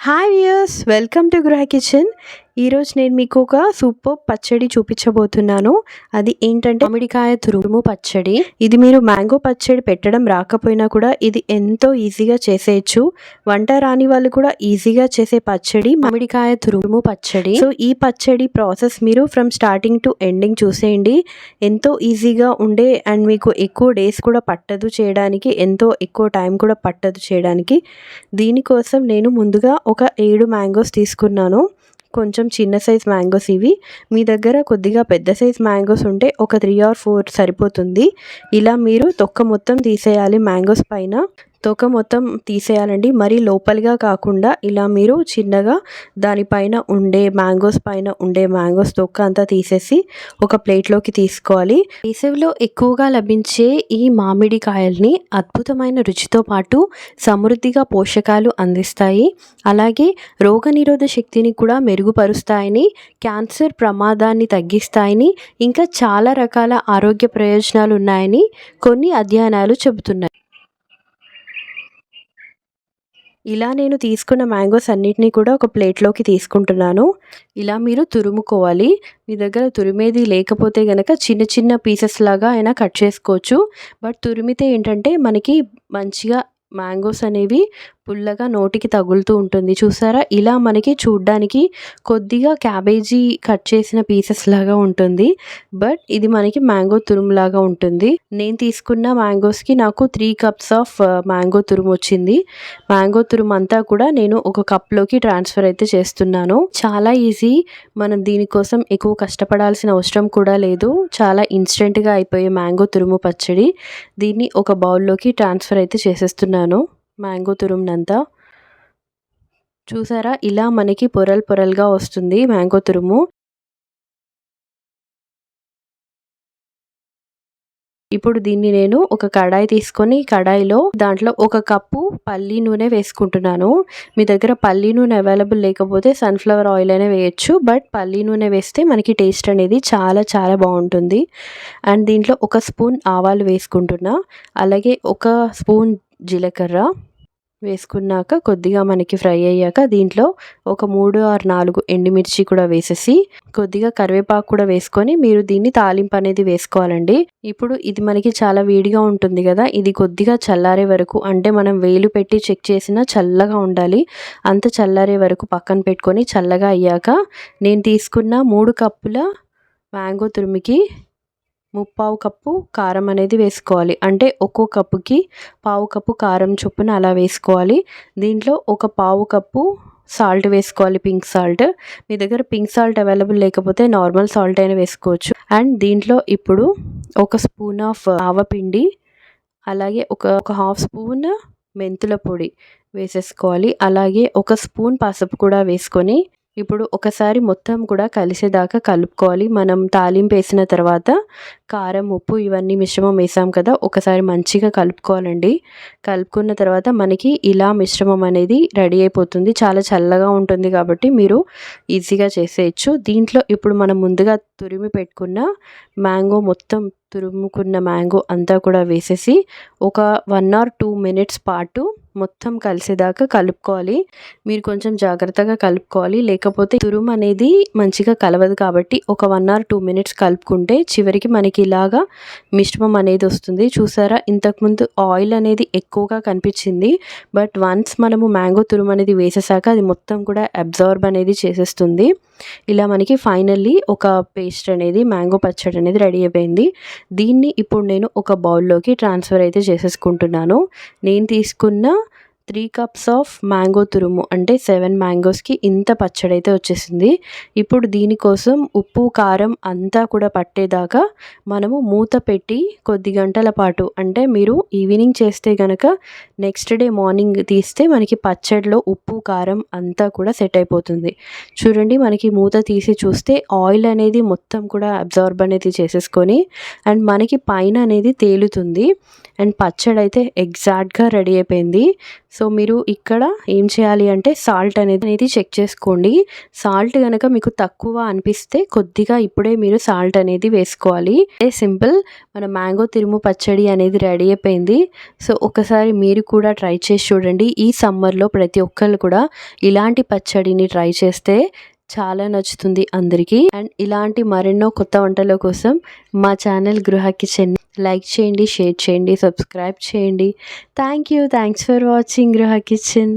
Hi viewers welcome to Gruha kitchen ఈరోజు నేను మీకు ఒక సూపర్ పచ్చడి చూపించబోతున్నాను. అది ఏంటంటే మామిడికాయ తురుము పచ్చడి. ఇది మీరు మ్యాంగో పచ్చడి పెట్టడం రాకపోయినా కూడా ఇది ఎంతో ఈజీగా చేసేయచ్చు. వంట రాని వాళ్ళు కూడా ఈజీగా చేసే పచ్చడి మామిడికాయ తురుము పచ్చడి. సో ఈ పచ్చడి ప్రాసెస్ మీరు ఫ్రమ్ స్టార్టింగ్ టు ఎండింగ్ చూసేయండి. ఎంతో ఈజీగా ఉండే అండ్ మీకు ఎక్కువ డేస్ కూడా పట్టదు చేయడానికి ఎంతో ఎక్కువ టైం కూడా పట్టదు చేయడానికి. దీనికోసం నేను ముందుగా ఒక ఏడు మ్యాంగోస్ తీసుకున్నాను. కొంచెం చిన్న సైజ్ మ్యాంగోస్ ఇవి. మీ దగ్గర కొద్దిగా పెద్ద సైజ్ మ్యాంగోస్ ఉంటే ఒక త్రీ ఆర్ ఫోర్ సరిపోతుంది. ఇలా మీరు తొక్క మొత్తం తీసేయాలి మ్యాంగోస్ పైన. తోక మొత్తం తీసేయాలండి. మరీ లోపలిగా కాకుండా ఇలా మీరు చిన్నగా దానిపైన ఉండే మ్యాంగోస్ పైన ఉండే మ్యాంగోస్ తొక్క అంతా తీసేసి ఒక ప్లేట్లోకి తీసుకోవాలి. వేసవిలో ఎక్కువగా లభించే ఈ మామిడి కాయల్ని అద్భుతమైన రుచితో పాటు సమృద్ధిగా పోషకాలు అందిస్తాయి. అలాగే రోగనిరోధ శక్తిని కూడా మెరుగుపరుస్తాయని క్యాన్సర్ ప్రమాదాన్ని తగ్గిస్తాయని ఇంకా చాలా రకాల ఆరోగ్య ప్రయోజనాలు ఉన్నాయని కొన్ని అధ్యయనాలు చెబుతున్నాయి. ఇలా నేను తీసుకున్న మ్యాంగోస్ అన్నిటినీ కూడా ఒక ప్లేట్లోకి తీసుకుంటున్నాను. ఇలా మీరు తురుముకోవాలి. మీ దగ్గర తురిమేది లేకపోతే కనుక చిన్న చిన్న పీసెస్ లాగా అయినా కట్ చేసుకోవచ్చు. బట్ తురిమితే ఏంటంటే మనకి మంచిగా మ్యాంగోస్ అనేవి పుల్లగా నోటికి తగులుతూ ఉంటుంది. చూసారా? ఇలా మనకి చూడ్డానికి కొద్దిగా క్యాబేజీ కట్ చేసిన పీసెస్ లాగా ఉంటుంది. బట్ ఇది మనకి మ్యాంగో తురుము లాగా ఉంటుంది. నేను తీసుకున్న మ్యాంగోస్కి నాకు త్రీ కప్స్ ఆఫ్ మ్యాంగో తురుము వచ్చింది. మ్యాంగో తురుము అంతా కూడా నేను ఒక కప్లోకి ట్రాన్స్ఫర్ అయితే చేస్తున్నాను. చాలా ఈజీ. మనం దీనికోసం ఎక్కువ కష్టపడాల్సిన అవసరం కూడా లేదు. చాలా ఇన్స్టెంట్గా అయిపోయే మ్యాంగో తురుము పచ్చడి. దీన్ని ఒక బౌల్లోకి ట్రాన్స్ఫర్ అయితే చేసేస్తున్నాను. మ్యాంగో తురుమునంతా. చూసారా? ఇలా మనకి పొరలు పొరలుగా వస్తుంది మ్యాంగో తురుము. ఇప్పుడు దీన్ని నేను ఒక కడాయి తీసుకొని కడాయిలో దాంట్లో ఒక కప్పు పల్లి నూనె వేసుకుంటున్నాను. మీ దగ్గర పల్లి నూనె అవైలబుల్ లేకపోతే సన్ఫ్లవర్ ఆయిల్ అయినా వేయచ్చు. బట్ పల్లి నూనె వేస్తే మనకి టేస్ట్ అనేది చాలా చాలా బాగుంటుంది. అండ్ దీంట్లో ఒక స్పూన్ ఆవాలు వేసుకుంటున్నా. అలాగే ఒక స్పూన్ జీలకర్ర. వేసుకున్నాక కొద్దిగా మనకి ఫ్రై అయ్యాక దీంట్లో ఒక మూడు ఆరు నాలుగు ఎండుమిర్చి కూడా వేసేసి కొద్దిగా కరివేపాకు కూడా వేసుకొని మీరు దీన్ని తాలింపు అనేది వేసుకోవాలండి. ఇప్పుడు ఇది మనకి చాలా వేడిగా ఉంటుంది కదా ఇది కొద్దిగా చల్లారే వరకు అంటే మనం వేలు పెట్టి చెక్ చేసినా చల్లగా ఉండాలి. అంత చల్లారే వరకు పక్కన పెట్టుకొని చల్లగా అయ్యాక నేను తీసుకున్న మూడు కప్పుల మ్యాంగో తురిమికి ముప్పావు కప్పు కారం అనేది వేసుకోవాలి. అంటే ఒక్కో కప్పుకి పావు కప్పు కారం చొప్పున అలా వేసుకోవాలి. దీంట్లో ఒక పావు కప్పు సాల్ట్ వేసుకోవాలి పింక్ సాల్ట్. మీ దగ్గర పింక్ సాల్ట్ అవైలబుల్ లేకపోతే నార్మల్ సాల్ట్ అయినా వేసుకోవచ్చు. అండ్ దీంట్లో ఇప్పుడు ఒక స్పూన్ ఆఫ్ ఆవపిండి అలాగే ఒక ఒక హాఫ్ స్పూన్ మెంతుల పొడి వేసేసుకోవాలి. అలాగే ఒక స్పూన్ పసుపు కూడా వేసుకొని ఇప్పుడు ఒకసారి మొత్తం కూడా కలిసేదాకా కలుపుకోవాలి. మనం తాలింపు వేసిన తర్వాత కారం ఉప్పు ఇవన్నీ మిశ్రమం వేసాం కదా ఒకసారి మంచిగా కలుపుకోవాలండి. కలుపుకున్న తర్వాత మనకి ఇలా మిశ్రమం అనేది రెడీ అయిపోతుంది. చాలా చల్లగా ఉంటుంది కాబట్టి మీరు ఈజీగా చేసేయచ్చు. దీంట్లో ఇప్పుడు మనం ముందుగా తురిమి పెట్టుకున్న మ్యాంగో మొత్తం తురుముకున్న మ్యాంగో అంతా కూడా వేసేసి ఒక వన్ ఆర్ టూ మినిట్స్ పాటు మొత్తం కలిసేదాకా కలుపుకోవాలి. మీరు కొంచెం జాగ్రత్తగా కలుపుకోవాలి. లేకపోతే తురుము అనేది మంచిగా కలవదు కాబట్టి ఒక వన్ ఆర్ టూ మినిట్స్ కలుపుకుంటే చివరికి మనకి ఇలాగా మిశ్రమం అనేది వస్తుంది. చూసారా? ఇంతకుముందు ఆయిల్ అనేది ఎక్కువగా కనిపించింది. బట్ వన్స్ మనము మ్యాంగో తురుము అనేది వేసేసాక అది మొత్తం కూడా అబ్జార్బ్ అనేది చేసేస్తుంది. ఇలా మనకి ఫైనల్లీ ఒక పేస్ట్ అనేది మ్యాంగో పచ్చడి అనేది రెడీ అయిపోయింది. దీన్ని ఇప్పుడు నేను ఒక బౌల్లోకి ట్రాన్స్ఫర్ అయితే చేసేసుకుంటున్నాను. నేను తీసుకున్న త్రీ కప్స్ ఆఫ్ మ్యాంగో తురుము అంటే సెవెన్ మ్యాంగోస్కి ఇంత పచ్చడి అయితే వచ్చేసింది. ఇప్పుడు దీనికోసం ఉప్పు కారం అంతా కూడా పట్టేదాకా మనము మూత పెట్టి కొద్ది గంటల పాటు అంటే మీరు ఈవినింగ్ చేస్తే కనుక నెక్స్ట్ డే మార్నింగ్ తీస్తే మనకి పచ్చడిలో ఉప్పు కారం అంతా కూడా సెట్ అయిపోతుంది. చూడండి మనకి మూత తీసి చూస్తే ఆయిల్ అనేది మొత్తం కూడా అబ్జార్బ్ అనేది చేసేసుకొని అండ్ మనకి పైన అనేది తేలుతుంది. అండ్ పచ్చడి అయితే ఎగ్జాక్ట్గా రెడీ అయిపోయింది. సో మీరు ఇక్కడ ఏం చేయాలి అంటే సాల్ట్ అనేది అనేది చెక్ చేసుకోండి. సాల్ట్ కనుక మీకు తక్కువ అనిపిస్తే కొద్దిగా ఇప్పుడే మీరు సాల్ట్ అనేది వేసుకోవాలి. ఏ సింపుల్ మన మ్యాంగో తిరుము పచ్చడి అనేది రెడీ అయిపోయింది. సో ఒకసారి మీరు కూడా ట్రై చేసి చూడండి. ఈ సమ్మర్లో ప్రతి ఒక్కళ్ళు కూడా ఇలాంటి పచ్చడిని ట్రై చేస్తే చాలా నచ్చుతుంది అందరికీ. అండ్ ఇలాంటి మరెన్నో కొత్త వంటల కోసం మా ఛానల్ గృహ కిచెన్ లైక్ చేయండి షేర్ చేయండి సబ్స్క్రైబ్ చేయండి. Thank you thanks for watching Griha kitchen